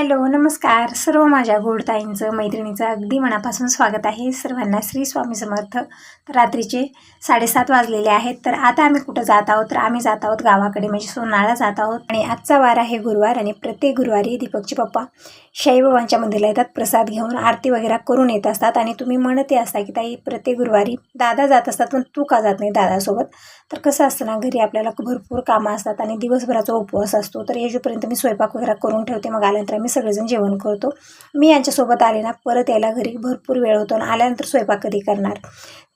Hello नमस्कार. सर्व माझ्या गोडताईंचं मैत्रिणीचं अगदी मनापासून स्वागत आहे. सर्वांना श्री स्वामी समर्थ. तर रात्रीचे साडेसात वाजलेले आहेत. तर आता आम्ही कुठं जात आहोत? तर आम्ही जात आहोत गावाकडे म्हणजे सोनाळा जात आहोत. आणि आजचा वार आहे गुरुवार आणि प्रत्येक गुरुवारी दीपकचे पप्पा शाईबाबांच्या मंदिरला येतात प्रसाद घेऊन आरती वगैरे करून येत असतात. आणि तुम्ही म्हणते असता की ताई प्रत्येक गुरुवारी दादा जात असतात पण तू का जात नाही दादासोबत? तर कसं असतं ना घरी आपल्याला भरपूर कामं असतात आणि दिवसभराचा उपवास असतो. तर येजोपर्यंत मी स्वयंपाक वगैरे करून ठेवते मग आल्यानंतर आम्ही सगळेजण जेवण करतो. मी यांच्यासोबत आले ना परत यायला घरी भरपूर वेळ होतो आणि आल्यानंतर स्वयंपाक कधी करणार?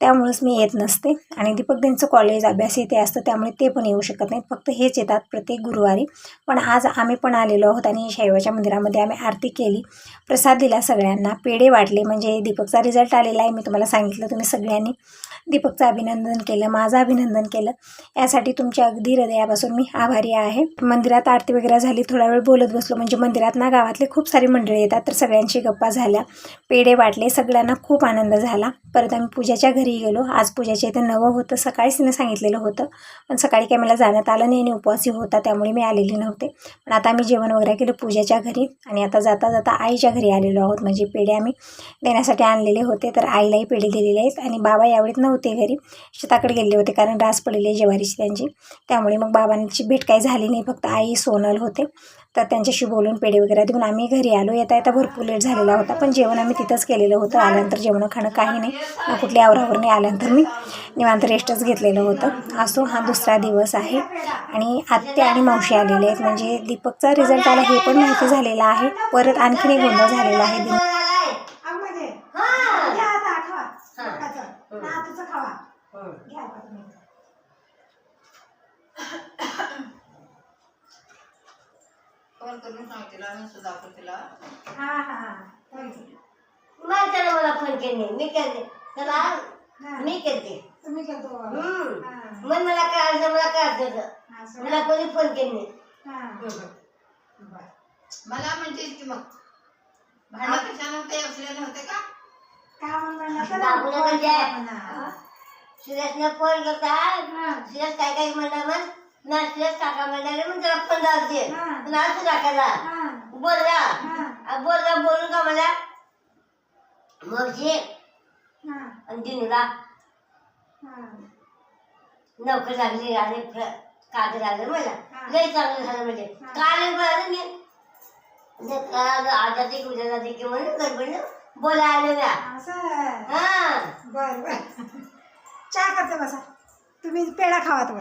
त्यामुळेच मी येत नसते. आणि दीपक त्यांचं कॉलेज अभ्यास येते असतं त्यामुळे ते पण येऊ शकत नाहीत. फक्त हेच येतात प्रत्येक गुरुवारी. पण आज आम्ही पण आलेलो आहोत आणि शैवाच्या मंदिरामध्ये आम्ही आरती केली. प्रसाद दिला सगळ्यांना. पेढे वाटले म्हणजे दीपकचा रिझल्ट आलेला आहे मी तुम्हाला सांगितलं तुम्ही सगळ्यांनी. दीपकचं अभिनंदन केलं माझं अभिनंदन केलं. यासाठी तुमच्या अगदी हृदयापासून मी आभारी आहे. मंदिरात आरती वगैरे झाली थोडा वेळ बोलत बसलो. म्हणजे मंदिरात ना गावातले खूप सारी मंडळी येतात तर सगळ्यांशी गप्पा झाल्या. पेढे वाटले सगळ्यांना खूप आनंद झाला. परत आम्ही पूजाच्या घरी गेलो. आज पूजाच्या इथं नवं होतं सकाळीच तिनं सांगितलेलं होतं. पण सकाळी काही मला जाण्यात आलं नाही आणि उपवासही होता त्यामुळे मी आलेली नव्हते. पण आता आम्ही जेवण वगैरे केलं पूजाच्या घरी आणि आता जाता जाता आईच्या घरी आलेलो आहोत. म्हणजे पेढे आम्ही देण्यासाठी आणलेले होते तर आईलाही पेढे दिलेले आहेत आणि बाबा यावेळेत नव्हते. घरी. शेताकडे गेले होते कारण रास पडलेली ज्वारीची त्यांची. त्यामुळे मग बाबांची भेट काही झाली नाही. फक्त आई सोनल होते. तर त्यांच्याशी बोलून पेढे वगैरे देऊन आम्ही घरी आलो. येता येता भरपूर लेट झालेला होता. पण जेवण आम्ही तिथंच केलेलं होतं. आल्यानंतर जेवण खाणं काही नाही. ना कुठली आवरावर नाही आल्यानंतर मी निवांत रेस्टच घेतलेलं होतं. असो हा दुसरा दिवस आहे. आणि आत्या आणि मावशी आलेले आहेत. म्हणजे दीपकचा रिझल्ट आला हे पण माहिती झालेलं आहे. परत आणखीन एक गोंधळ झालेला आहे दीप आंबाजे हा. घ्या आता खावा हा. काचं. हं. नातूचं खावा हं. घ्या आता तुम्ही. फोन करून सांग तिला मी सुद्धा तिला हा हा हा. मग त्याला मला फोन केले मी केले त्याला. मी केले तुम्ही करतो हम्म. हा. मग मला काय अर्ज मला काय अर्ज. मला कोणी फोन केले हा. मला म्हणतेस की मग भांडण कशानं ते असले नव्हते का का म्हणणार म्हणजे? सुरेशने फोन करता. सुरेश काय काय म्हणला मग ना सुरेश काका म्हणाले मग त्याला फोन लावते दे. टाकायला हा. बोलला बोलला बोलून का मला मग जे. आणि दिनूला. नोकरी लागली आणि कागद आलं मला. लई चांगलं झालं म्हणजे. काल बरं मी. आज जाते की उद्या जाते की म्हणून गडबड बोलायला आलं ना हा. बर बर. चहा करते बसा. तुम्ही पेढा खावा तर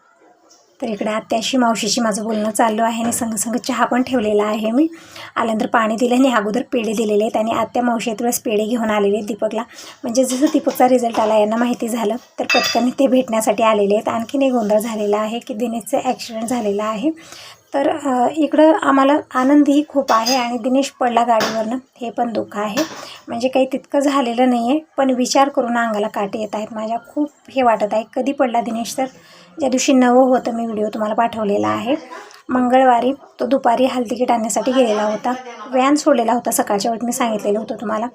तर इकडे आत्याशी मावशीशी माझं बोलणं चालू आहे आणि संग संग चहा पण ठेवलेला आहे मी. आल्यानंतर पाणी दिलं आणि अगोदर पेढे दिलेले आहेत आणि आत्या मावशी एक वेळेस पेढे घेऊन आलेले आहेत दीपकला. म्हणजे जसं दीपकचा रिझल्ट आला यांना माहिती झालं तर पटकन ते भेटण्यासाठी आलेले आहेत. आणखीन एक गोंधळ झालेला आहे की दिनेशचं ॲक्सिडेंट झालेला आहे. तर इकडं आम्हाला आनंदही खूप आहे आणि दिनेश पडला गाडीवरनं. हे पण दुःख आहे. म्हणजे काही तितकं झालेलं नाही आहे पण विचार करून अंगाला काटे येत आहेत. माझ्या खूप हे वाटत आहे. कधी पडला दिनेश तर? ज्या दिवशी नवं होतं मी व्हिडिओ तुम्हाला पाठवलेला आहे. मंगळवारी तो दुपारी हलतिकीट आणण्यासाठी गेलेला होता. व्यान सोडलेला होता सकाळच्या वेळेत मी सांगितलेलं होतं तुम्हाला.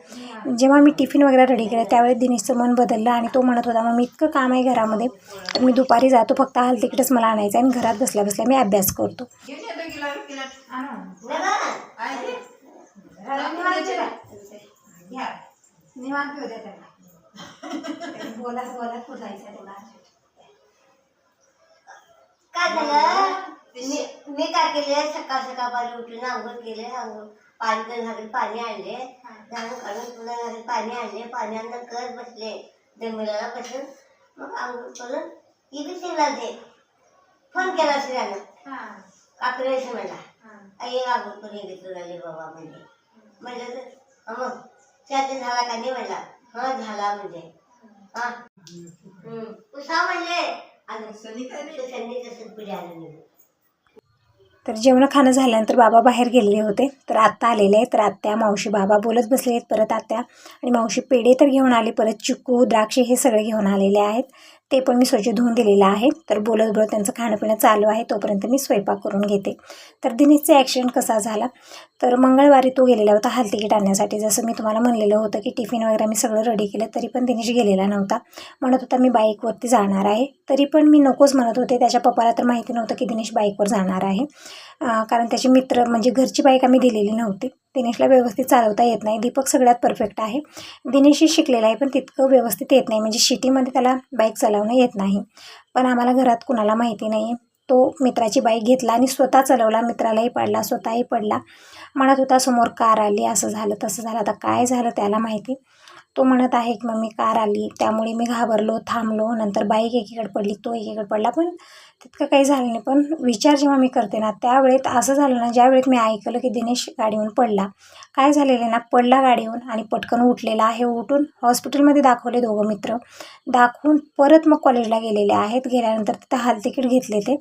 जेव्हा मी टिफिन वगैरे रेडी केलं त्यावेळेस दिनेशचं मन बदललं आणि तो म्हणत होता मग मी इतकं काम आहे घरामध्ये तर मी दुपारी जातो फक्त हलतिकीटच मला आणायचं आहे आणि घरात बसल्या बसल्या मी अभ्यास करतो. घेऊन येतो किलो किलो आणा. नाही बा. आहे ते? जरा निवांत द्या. घ्या. निवांत पिऊ द्या त्यांना. बोलत बोलत पुसायचं तुला काय झालं? मी मी काय केले? सकाळ सकाळ पाणी उठून आंघोळ केले आंघोळ पाणी तर झालं पाणी आणले. झाडून काढून तुला पाणी आणले. पाणी आणलं करत बसले. जमिलाला बसून मग आंघोळ करून बी शिवला दे फोन केला असेल त्यानं हा. काकडे म्हणला. आई आंघोळ करून येते तुला रे बाबा म्हणजे म्हणलं तर "हा मग त्यात झाला का नाही म्हणला. हा झाला म्हणजे हा. हम्म. उसा म्हणले तर जेवण खाणं झाल्यानंतर बाबा बाहेर गेलेले होते. तर आत्ता आलेले आहेत. तर आत्या मावशी बाबा बोलत बसले आहेत परत आत्या. आणि मावशी पेढे तर घेऊन आले परत चिकू द्राक्षे हे सगळे घेऊन आलेले आहेत. ते पण मी स्वच्छ धुवून दिलेलं आहे. तर बोलत बोलत त्यांचं खाणं पिणं चालू आहे. तोपर्यंत मी स्वयंपाक करून घेते. तर दिनेशचा ॲक्सिडेंट कसा झाला? तर मंगळवारी तो गेलेला होता हाल तिकीट आणण्यासाठी. जसं मी तुम्हाला म्हणलेलं होतं की टिफिन वगैरे मी सगळं रेडी केलं तरी पण दिनेश गेलेला नव्हता. म्हणत होता मी बाईकवरती जाणार आहे. तरी पण मी नकोच म्हणत होते. त्याच्या पप्पाला तर माहिती नव्हतं की दिनेश बाईकवर जाणार आहे. कारण त्याचे मित्र म्हणजे घरची बाईक आम्ही दिलेली नव्हती. दिनेशला व्यवस्थित चालवता येत नाही. दीपक सगळ्यात परफेक्ट आहे. दिनेशही शिकलेला आहे पण तितकं व्यवस्थित येत नाही. म्हणजे शिटीमध्ये त्याला बाईक चालवणं येत नाही. पण आम्हाला घरात कुणाला माहिती नाही तो मित्राची बाईक घेतला आणि स्वतः चालवला. मित्रालाही पडला स्वतःही पडला. म्हणत होता समोर कार आली. असं झालं तसं झालं. आता काय झालं त्याला माहिती? तो म्हणत आहे की मम्मी कार आली त्यामुळे मी घाबरलो थांबलो नंतर बाईक एकीकडे पडली तो एकीकडे पडला पण तितकं काही झालं नाही. पण विचार जेव्हा मी करते ना त्यावेळेत असं झालं ना ज्यावेळेत मी ऐकलं की दिनेश गाडीहून पडला. काय झालेलं आहे ना पडला गाडीहून आणि पटकन उठलेला आहे. उठून हॉस्पिटलमध्ये दाखवले दोघं मित्र. दाखवून परत मग कॉलेजला गेलेले आहेत. गेल्यानंतर तिथं हाल तिकीट घेतले ते.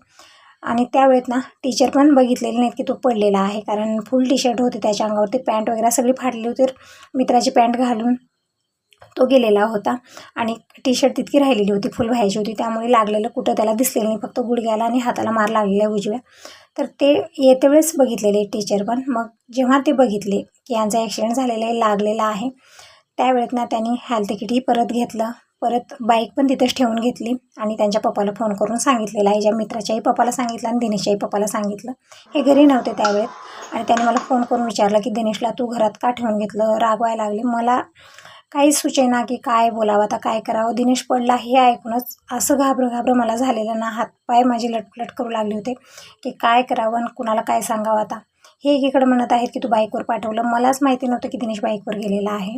आणि त्यावेळेत ना टीचर पण बघितलेले नाहीत की तो पडलेला आहे. कारण फुल टी शर्ट होते त्याच्या अंगावरती. पॅन्ट वगैरे सगळी फाटली होती. मित्राची पॅन्ट घालून तो गेलेला होता. आणि टी शर्ट तितकी राहिलेली होती फुल व्हायची होती. त्यामुळे लागलेलं कुठं त्याला दिसलेलं नाही. फक्त गुडघ्याला आणि हाताला मार लागलेला उजव्या. तर ते येते वेळेस बघितलेले टीचर पण. मग जेव्हा ते बघितले की यांचा ॲक्सिडेंट झालेला आहे लागलेला आहे त्यावेळेत ना त्यांनी हेल्थ तिकीटही परत घेतलं. परत बाईक पण तिथंच ठेवून घेतली. आणि त्यांच्या पप्पाला फोन करून सांगितलेलं आहे. ज्या मित्राच्याही पप्पाला सांगितलं आणि दिनेशच्याही पप्पाला सांगितलं. हे घरी नव्हते त्यावेळेत. आणि त्याने मला फोन करून विचारलं की दिनेशला तू घरात का ठेवून घेतलं? रागवायला लागले. मला काहीच सुचेना की काय बोलावं आता काय करावं. दिनेश पडला हे ऐकूनच असं घाबरं घाबरं मला झालेलं ना. हातपाय माझे लटपलट करू लागले होते की काय करावं आणि कुणाला काय सांगावं आता. हे एकीकडे म्हणत आहेत की तू बाईकवर पाठवलं. मलाच माहिती नव्हतं की दिनेश बाईकवर गेलेला आहे.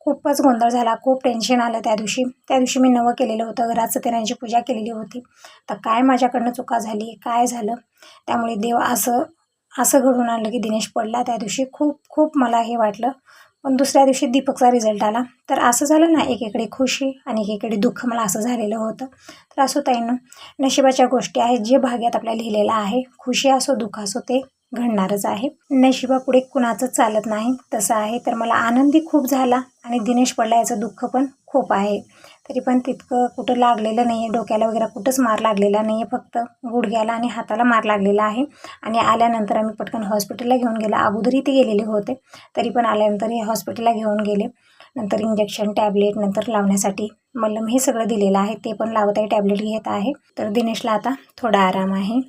खूपच गोंधळ झाला खूप टेन्शन आलं त्या दिवशी. त्या दिवशी मी नवं केलेलं होतं घरात सत्यनारायणची पूजा केलेली होती. तर काय माझ्याकडनं चुका झाली काय झालं? त्यामुळे देव असं असं घडून आणलं की दिनेश पडला त्या दिवशी. खूप खूप मला हे वाटलं. पण दुसऱ्या दिवशी दीपकचा रिझल्ट आला. तर असं झालं ना एकीकडे खुशी आणि एकीकडे दुःख मला असं झालेलं होतं. तर असं ताईनं नशिबाच्या गोष्टी आहेत जे भाग्यात आपल्या लिहिलेलं आहे. खुशी असो दुःख असो ते घडणारच आहे. नशिबापुढे कुणाचं चालत नाही तसं आहे. तर मला आनंदी खूप झाला आणि दिनेश पडला याचं दुःख पण खूप आहे. तरी पण तितकं कुठं लागलेलं नाही आहे डोक्याला वगैरे कुठंच मार लागलेला नाही आहे फक्त गुडघ्याला आणि हाताला मार लागलेला आहे. आणि आल्यानंतर आम्ही पटकन हॉस्पिटलला घेऊन गेला. अगोदरही ते गेलेले होते. तरी पण आल्यानंतर हे हॉस्पिटलला घेऊन गेले. नंतर इंजेक्शन टॅबलेट नंतर लावण्यासाठी मल्लम हे सगळं दिलेलं आहे. ते पण लावत आहे टॅबलेट घेत आहे. तर दिनेशला आता थोडा आराम आहे.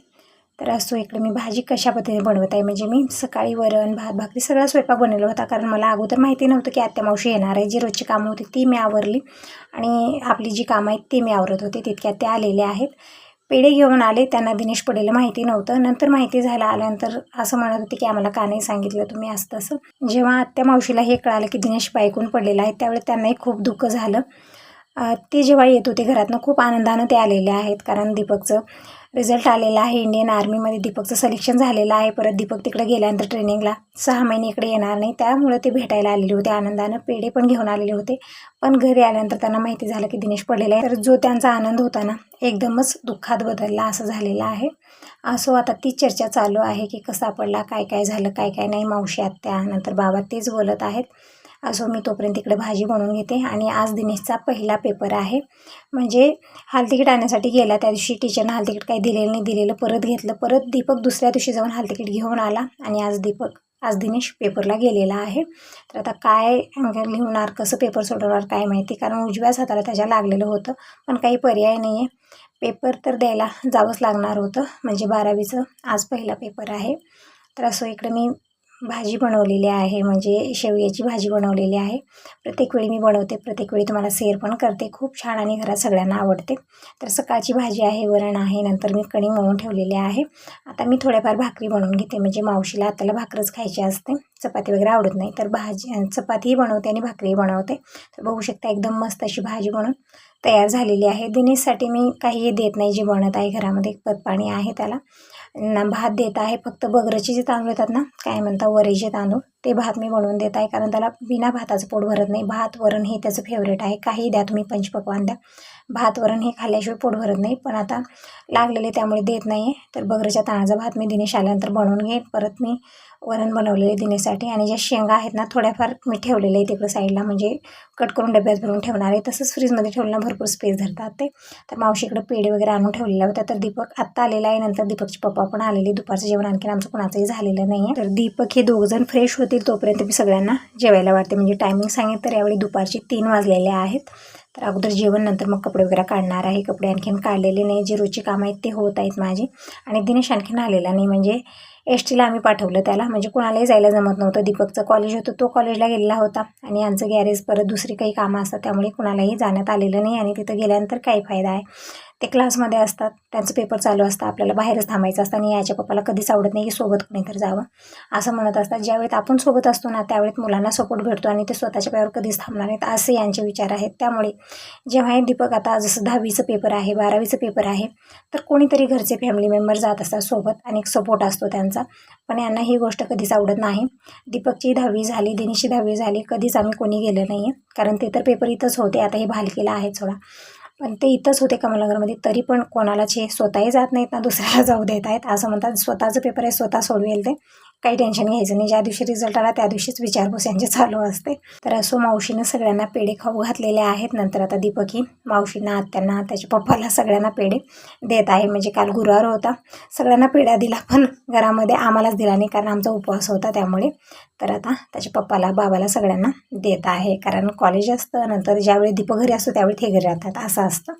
तर असो इकडे मी भाजी कशा पद्धतीने बनवत आहे? म्हणजे मी सकाळी वरण भात भाकरी सगळा स्वयंपाक बनवला होता. कारण मला अगोदर माहिती नव्हतं की आत्या मावशी येणार आहे. जी रोजची कामं होती ती मी आवरली. आणि आपली जी कामं आहेत ती मी आवरत होते. तितक्यात त्या आलेल्या आहेत. पेढे घेऊन आले. त्यांना दिनेश पडेल माहिती नव्हतं. नंतर माहिती झालं. आल्यानंतर असं म्हणत होते की आम्हाला का नाही सांगितलं तुम्ही असं तसं? जेव्हा आत्या मावशीला हे कळालं की दिनेश बायकून पडलेला आहे त्यावेळी त्यांनाही खूप दुःख झालं. ते जेव्हा येत होते घरातनं खूप आनंदानं ते आलेले आहेत. कारण दीपकचं रिझल्ट आलेला आहे. इंडियन आर्मीमध्ये दीपकचं सिलेक्शन झालेलं आहे. परत दीपक तिकडे गेल्यानंतर ट्रेनिंगला सहा महिने इकडे येणार नाही. त्यामुळे ते भेटायला आलेले होते. आनंदानं पेढे पण घेऊन आलेले होते. पण घरी आल्यानंतर त्यांना माहिती झालं की दिनेश पडलेला आहे. तर जो त्यांचा आनंद होता ना एकदमच दुःखात बदलला असं झालेलं आहे. असो आता ती चर्चा चालू आहे की कसा पडला काय काय झालं काय काय नाही. मावशी आत्या नंतर बाबा तेच बोलत आहेत. असो मी तोपर्यंत इकडे भाजी बनवून घेते. आणि आज दिनेशचा पहिला पेपर आहे. म्हणजे हाल तिकीट आणण्यासाठी गेला त्या दिवशी टीचरनं हाल तिकीट काही दिलेलं नाही दिलेलं परत घेतलं. परत दीपक दुसऱ्या दिवशी जाऊन हाल तिकीट घेऊन आला. आणि आज दीपक आज दिनेश पेपरला गेलेला आहे. तर आता काय लिहणार कसं पेपर सोडवणार काय माहिती? कारण उजव्याच हाताला त्याच्या लागलेलं होतं. पण काही पर्याय नाही आहे पेपर तर द्यायला जावंच लागणार होतं. म्हणजे बारावीचं आज पहिला पेपर आहे. तर असं इकडे मी भाजी बनवलेली आहे म्हणजे शेवयाची भाजी बनवलेली आहे. प्रत्येक वेळी मी बनवते प्रत्येक वेळी तुम्हाला शेअर पण करते. खूप छान आणि घरात सगळ्यांना आवडते. तर सकाळची भाजी आहे वरण आहे नंतर मी कणी मळून ठेवलेली आहे. आता मी थोड्याफार भाकरी बनवून घेते म्हणजे मावशीला आताला भाकरच खायची असते. चपाती वगैरे आवडत नाही तर भाजी चपातीही बनवते आणि भाकरीही बनवते. तर बघू शकता एकदम मस्त अशी भाजी बनवून तयार झालेली आहे. दिनेशसाठी मी काही देत नाही जे बनत आहे घरामध्ये पतपाणी आहे त्याला. ना भात देत आहे फक्त बगरचे जे तांदूळ येतात ना? काय म्हणता वरेचे तांदूळ? ते भात मी बनवून देत आहे कारण त्याला बिना भाताचं पोट भरत नाही. भात वरण हे त्याचं फेवरेट आहे. काही द्या तुम्ही पंचपक्वान द्या. भात वरण हे खाल्ल्याशिवाय पोट भरत नाही. पण आता लागलेले त्यामुळे देत नाही आहे तर बगरच्या तांदळाचा भात मी दिनेश आल्यानंतर बनवून घेईन. परत मी वरण बनवलेले देण्यासाठी आणि ज्या शेंगा आहेत ना थोड्याफार मी ठेवलेले आहे तिकडं साईडला. म्हणजे कट करून डब्यात भरून ठेवणार आहे. तसंच फ्रीजमध्ये ठेवलं भरपूर स्पेस धरतात ते. तर मावशीकडे पेढे वगैरे आणून ठेवलेल्या होत्या. तर दीपक आत्ता आलेला आहे. नंतर दीपकचे पप्पा पण आलेले दुपारचं जेवण आणखीन आमचं कुणाचंही झालेलं नाही आहे तर दीपक हे दोघंजण फ्रेश होतील तोपर्यंत मी सगळ्यांना जेवायला वाटते म्हणजे टायमिंग सांगितलं तर यावेळी दुपारचे तीन वाजलेले आहेत. तर अगोदर जेवण नंतर मग कपडे वगैरे काढणार आहे. कपडे आणखीन काढलेले नाही. जे रोजची कामं आहेत ते होत आहेत माझे. आणि दिनेश आणखीन आलेला नाही. म्हणजे एस टीला आम्ही पाठवलं त्याला. म्हणजे कुणालाही जायला जमत नव्हतं. दीपकचं कॉलेज होतं तो कॉलेजला गेलेला होता. आणि यांचं गॅरेज परत दुसरी काही कामं असतात त्यामुळे कुणालाही जाण्यात आलेलं नाही. आणि तिथं गेल्यानंतर काही फायदा आहे. ते क्लासमध्ये असतात त्यांचं पेपर चालू असतं आपल्याला बाहेरच थांबायचं असतं आणि याच्या पप्पाला कधीच आवडत नाही की सोबत कोणीतरी जावं. असं म्हणत असतात. ज्यावेळेत आपण सोबत असतो ना त्यावेळेत मुलांना सपोर्ट भेटतो आणि ते स्वतःच्या पायावर कधीच थांबणार नाहीत असे यांचे विचार आहेत. त्यामुळे जेव्हा हे दीपक आता जसं दहावीचं पेपर आहे बारावीचं पेपर आहे तर कोणीतरी घरचे फॅमिली मेंबर जात असतात सोबत आणि एक सपोर्ट असतो त्यांचा. पण यांना ही गोष्ट कधीच आवडत नाही. दीपकची दहावी झाली दिनीची दहावी झाली कधीच आम्ही कोणी गेलं नाही आहे कारण ते तर पेपर इथंच होते आता हे भालकीला आहे सोडा पण ते इथंच होते कमलनगरमध्ये तरी पण कोणालाच हे स्वतःही जात नाहीत ना दुसऱ्याला जाऊ देत आहेत. असं म्हणतात स्वतःचं पेपर आहे स्वतः सोडवेल ते. काही टेन्शन घ्यायचं नाही. ज्या दिवशी रिझल्ट आला त्या दिवशीच विचारपूस यांचे चालू असते. तर असो मावशीनं सगळ्यांना पेढे खाऊ घातलेले आहेत. नंतर आता दीपक ही मावशींना आत्यांना त्याच्या पप्पाला सगळ्यांना पेढे देत आहे. म्हणजे काल गुरुवार होता. सगळ्यांना पेढ्या दिला पण घरामध्ये आम्हालाच दिला नाही. कारण आमचा उपवास होता त्यामुळे. तर आता त्याच्या पप्पाला बाबाला सगळ्यांना देत आहे. कारण कॉलेज असतं. नंतर ज्यावेळी दीपक घरी असतो त्यावेळी ते घरी राहतात. असं असतं.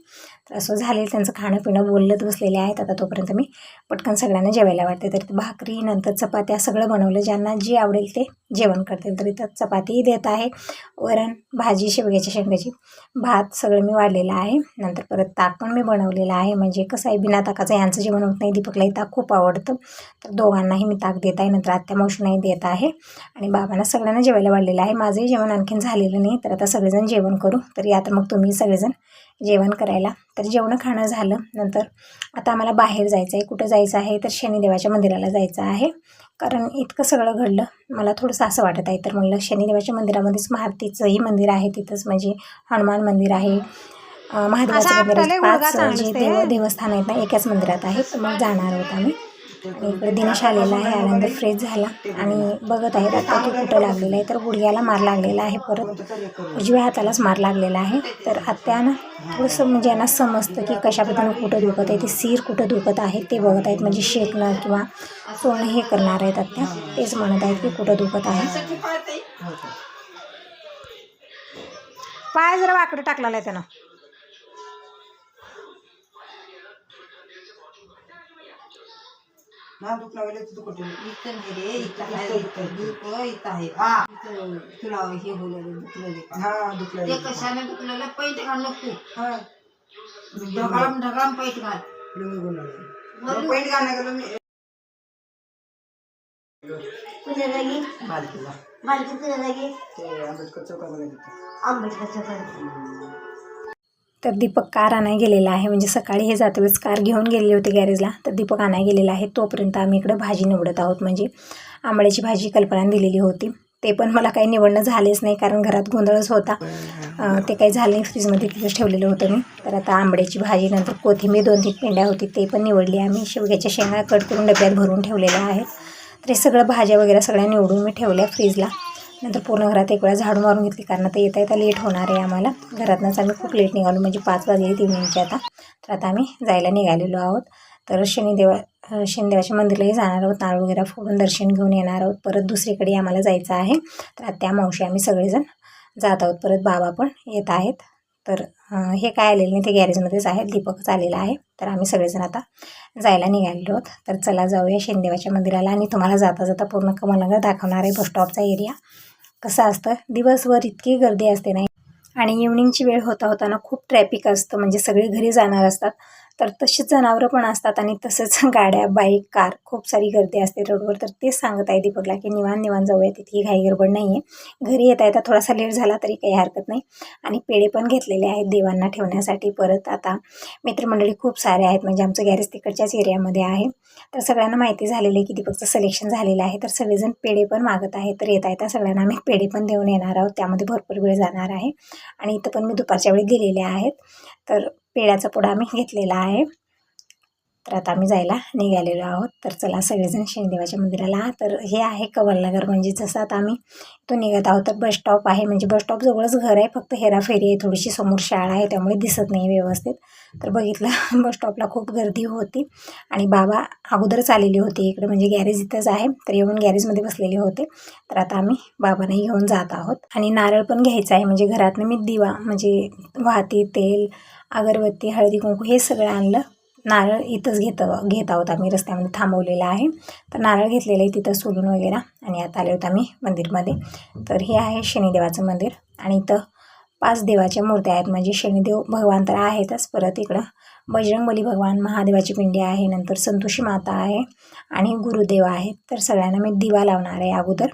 तर असं झालेलं त्यांचं खाणं पिणं बसलेले आहेत. आता तोपर्यंत मी पटकन सगळ्यांना जेवायला वाटते तर भाकरी नंतर चपात्या सगळं बनवलं. ज्यांना जे आवडेल ते जेवण करतील. तर इथं चपातीही देत आहे. वरण भाजी शेवग्याच्या शेंगाची भात सगळं मी वाढलेलं आहे. नंतर परत ताक पण मी बनवलेलं आहे. म्हणजे कसं आहे बिना ताकाचं यांचं जेवण होत नाही. दीपकलाही ताक खूप आवडतं. तर दोघांनाही मी ताक देत आहे. नंतर आत्या मावशीनाही देत आहे. आणि बाबांना सगळ्यांना जेवायला वाढलेलं आहे. माझंही जेवण आणखीन झालेलं नाही. तर आता सगळेजण जेवण करू. तर या तर मग तुम्ही सगळेजण जेवण करायला. तर जेवण खाणं झालं. नंतर आता आम्हाला बाहेर जायचं आहे कुठं जायचं आहे? तर शनिदेवाच्या मंदिराला जायचं आहे. कारण इतकं सगळं घडलं. मला थोडंसं असं वाटत आहे. तर म्हणलं शनिदेवाच्या मंदिरामध्येच महारतीचंही मंदिर आहे. तिथंच म्हणजे हनुमान मंदिर आहे. महादेवाचं मंदिर आहे. पाच जे देव. देवस्थान आहेत ना एकाच मंदिरात तर मग जाणार आहोत आम्ही. इकडे दिनेश आलेला आहे आनंद फ्रेश झाला आणि बघत आहेत आता तो कुठं लागलेला आहे. तर गुडघ्याला मार लागलेला आहे परत. उजव्या हातालाच मार लागलेला आहे. तर आत्यानं थोडंसं म्हणजे यांना समजतं की कशा पद्धतीनं कुठं दुखत आहे. ते सीर कुठं दुखत आहे ते बघत आहेत. म्हणजे शेकणं किंवा सोनं हे करणार आहेत आत्या. तेच म्हणत आहेत की कुठं दुखत आहे. पाय जरा वाकडं टाकलेला आहे त्यानं. ना दुख लागले तिथं कुठे? इथं नाही रे, इथं आहे. इथं, इथं. आहे. हा. इथं तुला हे दुखलेलं? हा ते कशाने दुखलेलं पैठ घाल नको हा. ढगाम ढगाम पैठ घाल. लुंगी गाणं गेलो मी कुठे जागी? बालकीला. बालकी कुठे जागी? ते आंबेडकर चौकामध्ये आंबेडकरच्या घरी तर दीपक कार आणाय गेलेला आहे. म्हणजे सकाळी हे जातेवेळेस कार घेऊन गेलेले होते गॅरेजला. तर दीपक आणाय गेलेला आहे. तोपर्यंत आम्ही इकडं भाजी निवडत आहोत. म्हणजे आंबळ्याची भाजी कल्पना दिलेली होती. ते पण मला काही निवडणं झालेच नाही कारण घरात गोंधळच होता. ते काही झालं नाही. फ्रीजमध्ये तिथेच ठेवलेलं होतं मी. तर आता आंबड्याची भाजी नंतर कोथिंबीर दोन तीन पेंड्या होती ते पण निवडली आम्ही. शेवग्याच्या शेंगा कट करून डब्यात भरून ठेवलेल्या आहेत. तर हे सगळं भाज्या वगैरे सगळ्या निवडून मी ठेवल्या फ्रीजला. नंतर पूर्ण घरात एक वेळा झाडू मारून घेतली कारण आता येता येता लेट होणार आहे आम्हाला. घरातनंच आम्ही खूप लेट निघालो म्हणजे पाच वाजले तीन मिनिटचे आता. तर आता आम्ही जायला निघालेलो आहोत. तर शनिदेवा शनिदेवाच्या मंदिरलाही जाणार आहोत. नारळ वगैरे फोडून दर्शन घेऊन येणार आहोत. परत दुसरीकडे आम्हाला जायचं आहे. तर त्या मावशी आम्ही सगळेजण जात आहोत. परत बाबा पण येत आहेत. तर हे काय आलेलं नाही ते गॅरेजमध्येच आहे दीपकच आलेला आहे. तर आम्ही सगळेजण आता जायला निघालेलो आहोत. तर चला जाऊया शेंदेवाच्या मंदिराला आणि तुम्हाला जाता जाता पूर्ण कमलनगर दाखवणार आहे बस स्टॉपचा एरिया कसं असतं दिवसभर इतकी गर्दी असते नाही आणि इव्हनिंगची वेळ होता होताना खूप ट्रॅफिक असतं म्हणजे सगळे घरी जाणार असतात. तर तशीच जनावरं पण असतात आणि तसंच गाड्या बाईक कार खूप सारी गर्दी असते रोडवर. तर तेच सांगत आहे दीपकला की निवान निवान जाऊया. तिथे घाई गडबड नाही आहे घरी येता येता थोडासा लेट झाला तरी काही हरकत नाही. आणि पेढे पण घेतलेले आहेत देवांना ठेवण्यासाठी. परत आता मित्रमंडळी खूप सारे आहेत. म्हणजे आमचं गॅरेज तिकडच्याच एरियामध्ये आहे. तर सगळ्यांना माहिती झालेली आहे की दीपकचं सिलेक्शन झालेलं आहे. तर सगळेजण पेढे पण मागत आहेत. तर येता येता सगळ्यांना आम्ही पेढे पण देऊन येणार आहोत. त्यामध्ये भरपूर वेळ जाणार आहे. आणि इथं पण मी दुपारच्या वेळी दिलेले आहेत. तर पेड्याचा पुडा आम्ही घेतलेला आहे. तर आता आम्ही जायला निघालेलो आहोत. तर चला सगळेजण शनिदेवाच्या मंदिराला. तर हे आहे कवलनगर. म्हणजे जसं आता आम्ही तो निघत आहोत तर बस स्टॉप आहे. म्हणजे बस स्टॉप जवळच घर आहे. फक्त हेराफेरी आहे. थोडीशी समोर शाळा आहे. त्यामुळे दिसत नाही व्यवस्थित. तर बघितलं बस स्टॉपला खूप गर्दी होती. आणि बाबा अगोदरच आलेले होते इकडे. म्हणजे गॅरेज इथंच आहे. तर येऊन गॅरेजमध्ये बसलेले होते. तर आता आम्ही बाबांनाही घेऊन जात आहोत. आणि नारळ पण घ्यायचा आहे. म्हणजे घरातनं मी दिवा म्हणजे वाहती तेल अगरबत्ती हळदी कुंकू हे सगळं आणलं. नारळ इथंच घेत घेत आहोत आम्ही रस्त्यामध्ये थांबवलेलं आहे. तर नारळ घेतलेलं आहे तिथं सोलून वगैरे आणि आता आले होतो आम्ही मंदिरमध्ये. तर हे आहे शनिदेवाचं मंदिर आणि इथं पाच देवाच्या मूर्त्या आहेत. म्हणजे शनिदेव भगवान तर आहेतच. परत इकडं बजरंगबली भगवान महादेवाची पिंडी आहे. नंतर संतोषी माता आहे आणि गुरुदेव आहेत. तर सगळ्यांना मी दिवा लावणार आहे अगोदर.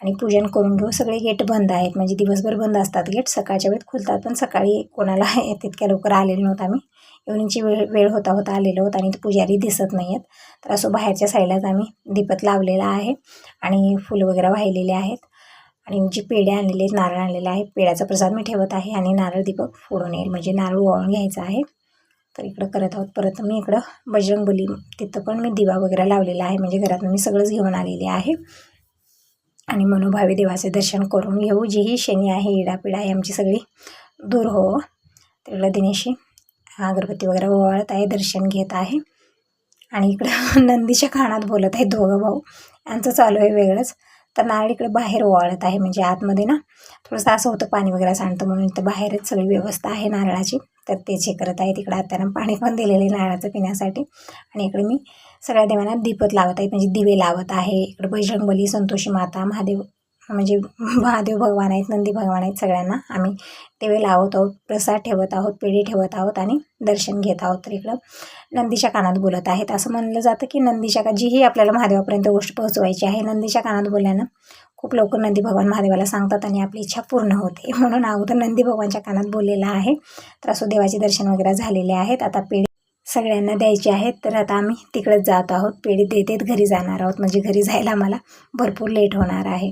आणि पूजन करून घेऊ सगळे गेट बंद आहेत. म्हणजे दिवसभर बंद असतात गेट. सकाळच्या वेळेत खुलतात पण सकाळी कोणाला तितक्या लवकर आलेलो नव्हतं आम्ही. इव्हनिंगची वेळ वेळ होता होता आलेलो होता आणि पुजारी दिसत नाही आहेत तर असं बाहेरच्या साईडलाच आम्ही दीपत लावलेला आहे आणि फुलं वगैरे वाहिलेले आहेत. आणि जी पेढे आणलेले आहेत नारळ आणलेले आहे पेढ्याचा प्रसाद मी ठेवत आहे आणि नारळ दीपक फोडून येईल. म्हणजे नारळ ओळून घ्यायचा आहे. तर इकडं करत आहोत. परत मी इकडं बजरंगबली तिथं पण मी दिवा वगैरे लावलेला आहे. म्हणजे घरातून मी सगळंच घेऊन आलेले आहे. आणि मनोभावी देवाचे दर्शन करून घेऊ. जी ही शनी आहे इडापिडा आहे आमची सगळी. दूर हो तिकडं दिनेशी. अगरबत्ती वगैरे ओवाळत आहे दर्शन घेत आहे. आणि इकडं नंदीच्या कानात बोलत आहे दोघं भाऊ. यांचं चालू आहे वेगळंच. तर नारळ इकडे बाहेर ओवाळत आहे म्हणजे आतमध्ये ना. थोडंसं असं होतं पाणी वगैरे सांडतं म्हणून तर बाहेरच सगळी व्यवस्था आहे नारळाची. तर तेच हे करत आहे तिकडं आत्यानं पाणी पण दिलेलं आहे नारळाचं पिण्यासाठी. आणि इकडे मी सगळ्या देवांना दीपत लावत आहे म्हणजे दिवे लावत आहे. इकडे बजरंगबली संतोषी माता महादेव म्हणजे महादेव भगवान आहेत नंदी भगवान आहेत सगळ्यांना आम्ही दिवे लावत आहोत प्रसाद ठेवत आहोत पेढी ठेवत आहोत आणि दर्शन घेत आहोत. तर इकडं नंदीच्या कानात बोलत आहेत. असं म्हणलं जातं की नंदीच्या का जीही आपल्याला महादेवापर्यंत गोष्ट पोहोचवायची आहे. नंदीच्या कानात बोलल्यानं खूप लवकर नंदी भगवान महादेवाला सांगतात आणि आपली इच्छा पूर्ण होते. म्हणून अगोदर नंदी भगवानच्या कानात बोललेला आहे. तर असो देवाचे दर्शन वगैरे झालेले आहेत. आता पेढी सगळ्यांना द्यायचे आहेत. तर आता आम्ही तिकडंच जात आहोत. पेढी देतेत घरी जाणार आहोत. म्हणजे घरी जायला मला भरपूर लेट होणार आहे.